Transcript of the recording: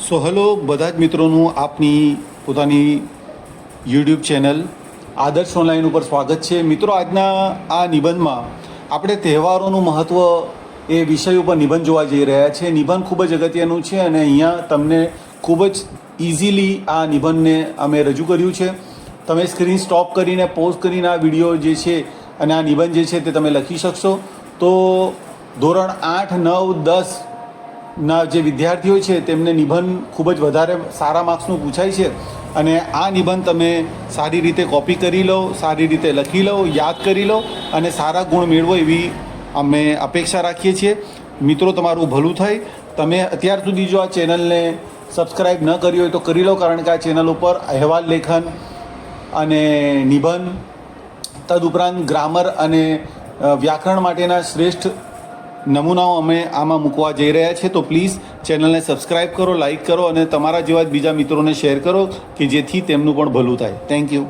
સો hello બધા જ મિત્રોનું આપની પોતાની યુટ્યુબ ચેનલ આદર્શ ઓનલાઈન ઉપર સ્વાગત છે. મિત્રો, આજના આ નિબંધમાં આપણે તહેવારોનું મહત્ત્વ એ વિષય ઉપર નિબંધ જોવા જઈ રહ્યા છે. નિબંધ ખૂબ જ અગત્યનું છે અને અહીંયા તમને ખૂબ જ ઇઝીલી આ નિબંધને અમે રજૂ કર્યું છે. તમે સ્ક્રીન સ્ટોપ કરીને, પોઝ કરીને આ વીડિયો જે છે અને આ નિબંધ જે છે તે તમે લખી શકશો. તો ધોરણ આઠ, નવ, દસ ના, જે વિદ્યાર્થીઓ છે, તેમને નિબંધ ખૂબ જ વધારે સારા માર્ક્સનું પૂછાય છે. અને આ નિબંધ તમે સારી રીતે કોપી કરી લો, સારી રીતે લખી લો, યાદ કરી લો અને સારા ગુણ મેળવો એવી અમે અપેક્ષા રાખીએ છીએ. મિત્રો, તમારું ભલું થાય. તમે અત્યાર સુધી જો આ ચેનલને સબસ્ક્રાઈબ ન કરી હોય તો કરી લો, કારણ કે આ ચેનલ ઉપર અહેવાલ લેખન અને નિબંધ, તદુપરાંત ગ્રામર અને વ્યાકરણ માટેના શ્રેષ્ઠ નમૂનાઓ અમે આમાં મૂકવા જઈ રહ્યા છીએ તો પ્લીઝ ચેનલને સબસ્ક્રાઈબ કરો લાઇક કરો અને તમારા જેવા જ બીજા મિત્રોને શેર કરો કે જેથી તેમનું પણ ભલું થાય. Thank you